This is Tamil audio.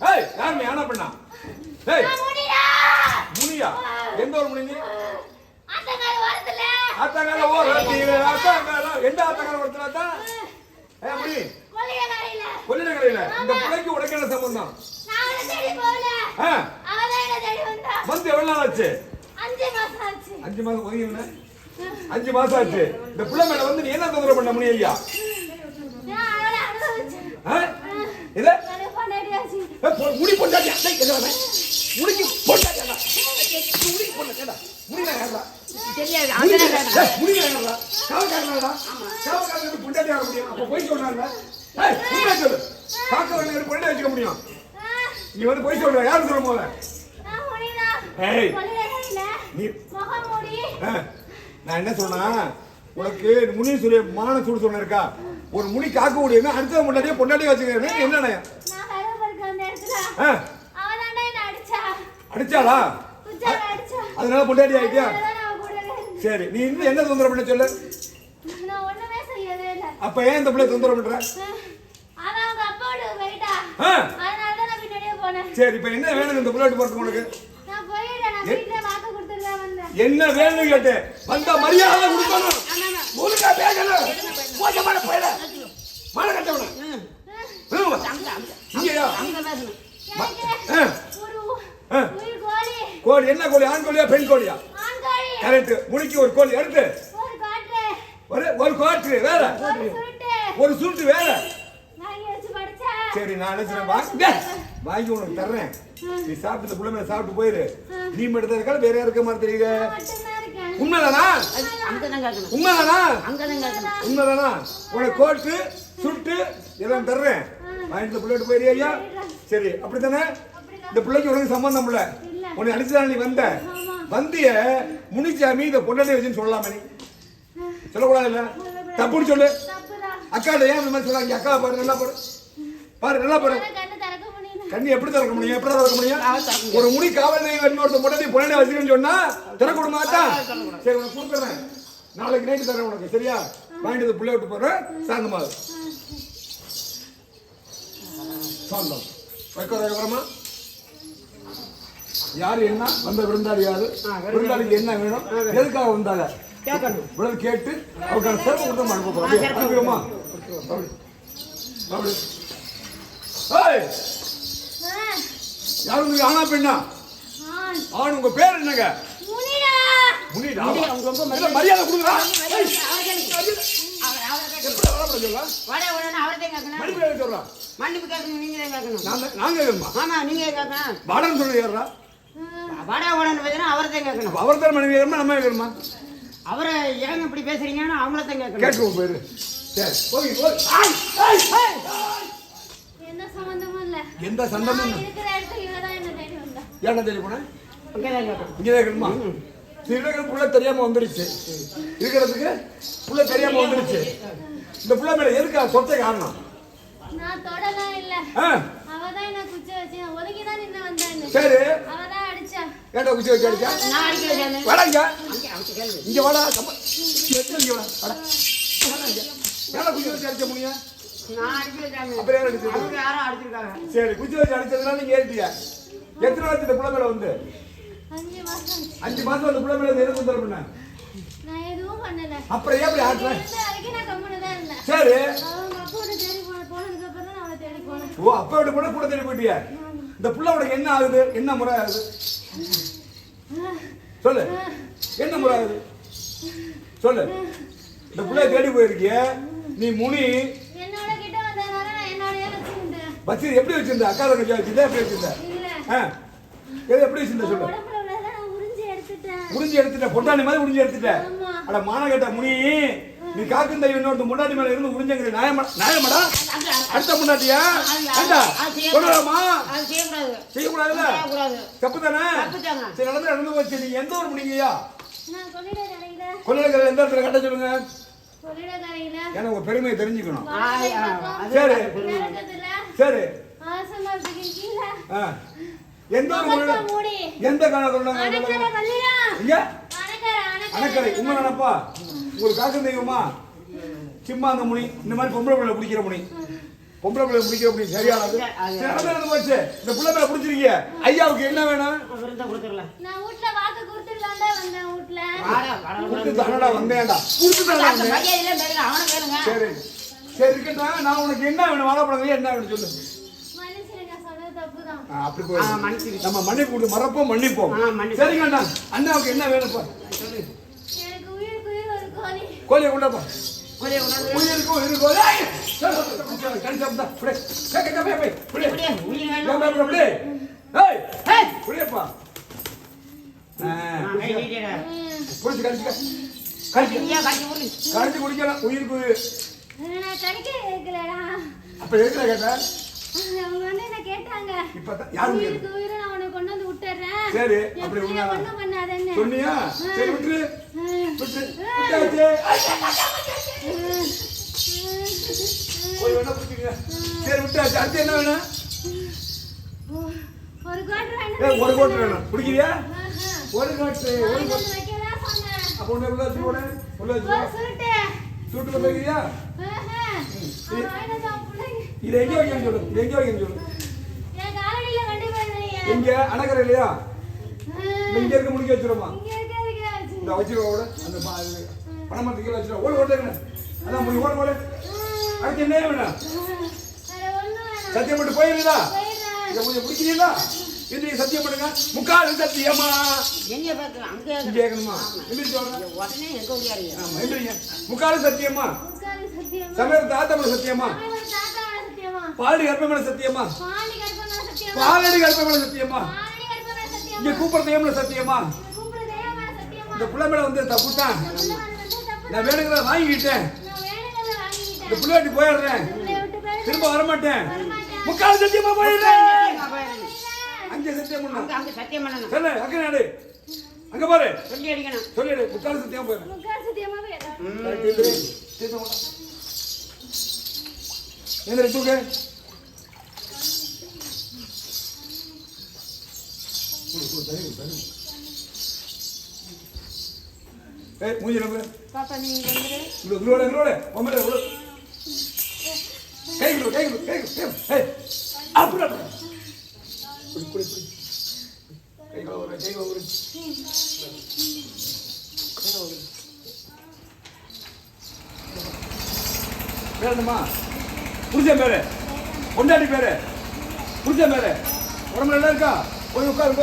ஏய் யார் நீ ஆனா பண்ணா ஏய். முனியா. எந்த ஒரு முனி. ஆத்தாங்கால ஓ ரத்தீங்க ஆத்தாங்கால எந்த ஆத்தாங்கால ஒருத்தராத்தா ஏ முனி கொல்லிடக்கரையில. கொல்லிடக்கரையில இந்த பிள்ளைக்கு என்ன சம்பந்தம்? வந்தா. வந்து எவ்வளவு நாள் ஆச்சு? அஞ்சு மாசம் ஆச்சு. அஞ்சு மாசம் ஆச்சு. இந்த பிள்ளை மேல வந்து நீ என்ன தொந்தரவு பண்ண முனி ஐயா? இது? எனக்கு பொண்டாட்டியாச்சு. ஏ, பொ- முடி டேய், எங்க வர? முடிக்கு. ஏய், முடிக்கு பொண்டாட்டியாடா. முடினா யாருடா? தெரியாது பொண்டாட்டியா வர முடியும். அப்ப பொய் உண்மையை சொல்லு. காக்க வேண்டியவர் பொண்டாட்டி வச்சுக்க முடியும். நீ வந்து பொய் சொல்ற. யாரு சொல்ல போல? நான் மூடி. என்ன சொன்னா உனக்கு முனி சொல்லி மான சொன்ன இருக்கா ஒரு முனி காக்க முடியும்னா அடுத்த பொண்டாட்டியே பொண்டாட்டியே வச்சுக்கிறேன் என்ன நான் கருவறுக்க வந்த இடத்துல ஆ, அவதான்டா என்னை அடிச்சா. அடிச்சாளா. அதனால பொண்டாட்டி ஆயிட்டியா. சரி நீ இன்னும் என்ன தொந்தரவு பண்ண சொல்லு? நான் ஒண்ணுமே செய்யவே இல்லை. அப்ப ஏன் இந்த பிள்ளை தொந்தரவு பண்ற. சரி இப்ப என்ன வேணும் இந்த பிள்ளை போறதுக்கு உனக்கு. என்ன வேணும் கேட்டு. வந்த மரியாதை கொடுக்கணும். ஒழுங்கா பேசணும். மோசமான போயிட மான கட்டவன. இங்கயா? அங்க பேசணும். கோழி, என்ன கோழி? ஆண் கோழியா பெண் கோழியா? கரெக்ட் முடிக்கு ஒரு கோழி எடுத்து ஒரு காட்டு, ஒரு ஒரு கோட்டு வேற? ஒரு சுருட்டு. வேற. சரி நான் வாங்கி வாங்கி உனக்கு தர்றேன். நீ சாப்பிட்டு பிள்ளை மேல சாப்பிட்டு போயிரு. நீ மட்டும் தான் இருக்கா வேற யாருக்க மாதிரி இருக்கேன். உண்மைதானா? உண்மைதானா? உண்மைதானா? உனக்கு கோட்டு சுட்டு எல்லாம் தர்றேன். வாங்கிட்டு பிள்ளைட்டு போயிரு ஐயா. சரி அப்படித்தானே? இந்த பிள்ளைக்கு உனக்கு சம்பந்தம் இல்ல. உன்னை அடிச்சுதான் நீ வந்த. வந்திய முனிச்சாமி இதை பொண்டாட்டி வச்சுன்னு சொல்லலாமா நீ. சொல்லக்கூடாது இல்ல? தப்புன்னு சொல்லு. அக்காட்ட ஏன் இந்த மாதிரி சொல்றாங்க அக்கா பாரு நல்லா பாரு. பாரு நல்லா பாரு. கண்ணு எப்படி திறக்க முடியும்? எப்படி திறக்க முடியும்? ஒரு முடி காவல் தெய்வம் ஒருத்த பொண்டாட்டி பொண்டாட்டி வச்சுக்கன்னு சொன்னா திறக்க மாட்டா சரி உனக்கு கொடுக்குறேன் நாளைக்கு நைட்டு தரேன் உனக்கு சரியா? வாங்கிட்டு வந்து புள்ள விட்டு போறேன் சாந்தமாக சொந்தம் வைக்கிற விவரமா யாரு என்ன? வந்த விருந்தாளி யாரு? விருந்தாளிக்கு என்ன வேணும்? எதுக்காக வந்தாங்க? கேட்கணும். இவ்வளவு கேட்டு அவருக்கான சிறப்பு கொடுத்து அனுப்ப போறோம். அனுப்பிடுமா யாரு உங்களுக்கு ஆனா பெண்ணா? ஆண். உங்க பேர் என்னங்க? மரியாதை கொடுக்குறா அவர் கேட்கணும் அவர் அவரை கேட்கணும். எப்படி வரப்பட சொல்ல வட உடனே அவர்தான் கேட்கணும் மணிப்பு சொல்றா? மன்னிப்பு கேட்கணும் நீங்க தான் கேட்கணும். நான் தான்- நான் கேட்கணுமா? ஆமா நீங்க கேட்கணும். வாடன்னு சொல்லி ஏறா வட உடனே பார்த்தீங்கன்னா அவர் தான் கேட்கணும் அவர் தான் மனைவி நம்ம கேட்கணுமா? அவரை ஏங்க இப்படி பேசுறீங்கன்னு அவங்கள தான் கேட்கணும். போயிரு. சரி போய் போய். ஆய், ஆய், ஆய். எந்த சம்பந்தமும் இல்ல. எந்த சந்தமும் நான் இருக்கிற இடத்துக்கு இவதான் என்ன தேடி வந்தா. ஏன்னா தெரிய போனேன்? கேட்கணும். இங்கே இருக்கணுமா இருக்கிற புள்ள தெரியாம வந்துருச்சு. இருக்கிறதுக்கு புள்ள தெரியாம வந்துருச்சு. இந்த புள்ள மேல எதுக்கு சொத்தை காரணம்? சரி. ஏன்டா குச்சி வச்சு அடிச்சா? நான் அடிக்கல சாமி. வாடா இங்க. வாடா. இங்க வாடா. ஏன்டா குச்சி வச்சு அடிச்ச அடிச்சிருக்காங்க. சரி குச்சி வச்சு அடிச்சதுனால நீங்க ஏறிட்டியா? எத்தனை இந்த புள்ள மேல வந்து? அஞ்சு மாசம். அஞ்சு மாசம் அந்த புள்ள மேல எதுக்கு தொந்தரவு பண்ண நான் எதுவும் பண்ணல. அப்புறம் நான் கம்முனு தான் இருந்தேன். சரி. அவங்க அப்பாவோட தேடி போன போனதுக்கு அப்புறம் தான் நான் அவளை தேடி போனேன். ஓ அப்பா விட்டு கூட கூட தேடி போயிட்டியா? இந்த புள்ள உனக்கு என்ன ஆகுது? என்ன முறை ஆகுது? சொல்லு. என்ன முறை ஆகுது? சொல்லு. இந்த புள்ளைய தேடி போயிருக்கிய? நீ முனி. என்னோட கிட்ட நான் என்னோடய எப்படி வச்சிருந்த? அக்கா தங்கச்சி வச்சிருந்த எப்படி வச்சிருந்த? ஆ. எப்படி வச்சிருந்த? சொல்லு உடம்புல உள்ளதை நான் உறிஞ்சி உறிஞ்சி எடுத்துட்ட பொட்டாணி மாதிரி உறிஞ்சி எடுத்துட்ட. அட மானகட்ட முனி நீ காக்கும் தெய்வம் இன்னொரு முன்னாடி மேல இருந்து உறிஞ்சங்கிற நியாயமா நியாயமாடா? அடுத்த முன்னாடியா ஏண்டா? சொல்லலாமா? செய்யக்கூடாதுல்ல? செய்யக்கூடாது. தப்பு தானே. சரி நடந்து நடந்து போச்சு. நீங்க எந்த ஊர் முடிங்கய்யா கொள்ளையர்கள் எந்த இடத்துல கட்ட சொல்லுங்க? ஏன்னா உங்க பெருமையை தெரிஞ்சுக்கணும். சரி. சரி. ஆ. எந்த மூடி. எந்த அணக்கரை வள்ளியா இங்க அணக்கரை உண்மை நினப்பா? உங்களுக்கு காக்கும் தெய்வமா சிம்மா அந்த முனி. இந்த மாதிரி பொம்பளை பிள்ளை பிடிக்கிற முனி. பொம்பளை பிள்ளை பிடிக்க அப்படி சரியானது. நடந்து போச்சு. இந்த பிள்ளை மேல பிடிச்சிருக்கீங்க ஐயாவுக்கு என்ன வேணும்? விருந்த கொடுத்துடலாம் நான் வீட்ல வாக்கு கொடுத்துடலாம்டா வந்தேன் வீட்ல வாடா வாடா கொடுத்து தானடா வந்தேன்டா. கொடுத்து தானடா வந்தேன். சரி. சரி இருக்கட்டும். நான் உனக்கு என்ன வேணும்? வாழைப்பழம் என்ன வேணும் சொல்லு. அப்படி போய். நம்ம மன்னிப்பு கொடு மறப்போம் மன்னிப்போம். சரிங்க அண்ணா. அண்ணாவுக்கு என்ன வேணும்ப்பா சொல்லு. கோழியை கொண்டாப்பா ஒரே உணர்வு உயிருக்கு உயிருக்கு கோழி ஏய், சரி, சரி, சரி, கடிச்சு சாப்பிட்டா, புடி. புடி. வேணும் போய், புடி. ஏய், ஏய், புடியப்பா. ஆ, நான் கை நீட்டிடுறேன். புடிச்சு. கடிச்சு. கடிச்சு. குடிக்கலாம். உயிருக்கு அப்ப எதுல கேட்ட? அவங்க வந்து என்ன கேட்டாங்க? இப்பதான் யாரு? உயிருக்கு உயிரை நான் உனக்கு கொண்டு வந்து விட்டுறேன் சரி, அப்படி. ஒண்ணும் பண்ணாதேன்னு. சொன்னியா? சரி விட்டுரு. விட்டு விட்டாச்சு. போய் வேணா பிடிச்சிங்க சரி விட்டாச்சு. அடுத்து என்ன வேணும்? ஒரு வேணும். ஏய் ஒரு கோட்டு வேணும். பிடிக்கிறியா. ஒரு கோட்டு ஒரு. அப்போ உள்ள வச்சு போடு. உள்ள வச்சு. சூட்டு பிள்ளைங்க. இது எங்க வைக்கணும் சொல்லு இது எங்க வைக்கணும் சொல்லு. எங்க அணக்கரை இல்லையா இங்க இருக்க முடிக்க வச்சிருமா. இந்த வச்சிருக்க கூட அந்த பா- இது பணமரத்து கீழே வச்சிருக்க ஓடு ஓட்டு அதான் முடி ஓடு ஓடு அடுத்து என்ன வேணும். சத்தியம் பண்ணி போயிருந்தா. இதை கொஞ்சம் பிடிக்கிறீங்களா இன்றைக்கு சத்தியம் பண்ணுங்க. முக்கால் சத்தியமா? எங்க பார்த்து அங்க கேட்கணுமா எந்திரிச்சு சொல்றேன் உடனே எங்க ஓடியாருங்க ஆமா எந்திரிங்க. முக்கால் சத்தியமா. சமையல் தாத்தமன சத்தியமா? அவன் தாத்தாவோட சத்தியமா. பாலடி கற்பமன சத்தியமா. இங்க கூப்பிடுற சத்தியமா. இந்த பிள்ளை மேல வந்து தப்பு தான் பிள்ளை நான் வேணுங்கிறத வாங்கிக்கிட்டேன். இந்த. பிள்ளையாட்டி போயிடுறேன். திரும்ப வரமாட்டேன். முக்கால் சத்தியமா போயிடுறேன். அங்கே சத்தியம் பண்ண அங்க அங்க சத்தியம் பண்ணணும். சொல்லு அக்கறை நாடு? அங்க பாரு. சொல்லி அடிக்கணும். சொல்லிடு முக்கால் சத்தியமா போயிடுறேன் முக்கால் சத்தியமா போயிடுறேன். எந்திரி தூக்கு. ஏய் மூஞ்சி நம்பு பாப்பா நீங்க வந்துரு. இவ்வளோ இவ்வளோட இவ்வளோட ஒம்பது இவ்வளோ கை இவ்வளோ கை இவ்வளோ கை இவ்வளோ ஏய் அப்படி அப்படி குடி குடி குடி கை கழுவுற கை கழுவுற பேர் என்னம்மா புருஷன் பேரு பொண்டாட்டி பேரு. புருஷன் பேரு உடம்புல நல்லா இருக்கா? போய் உட்காரு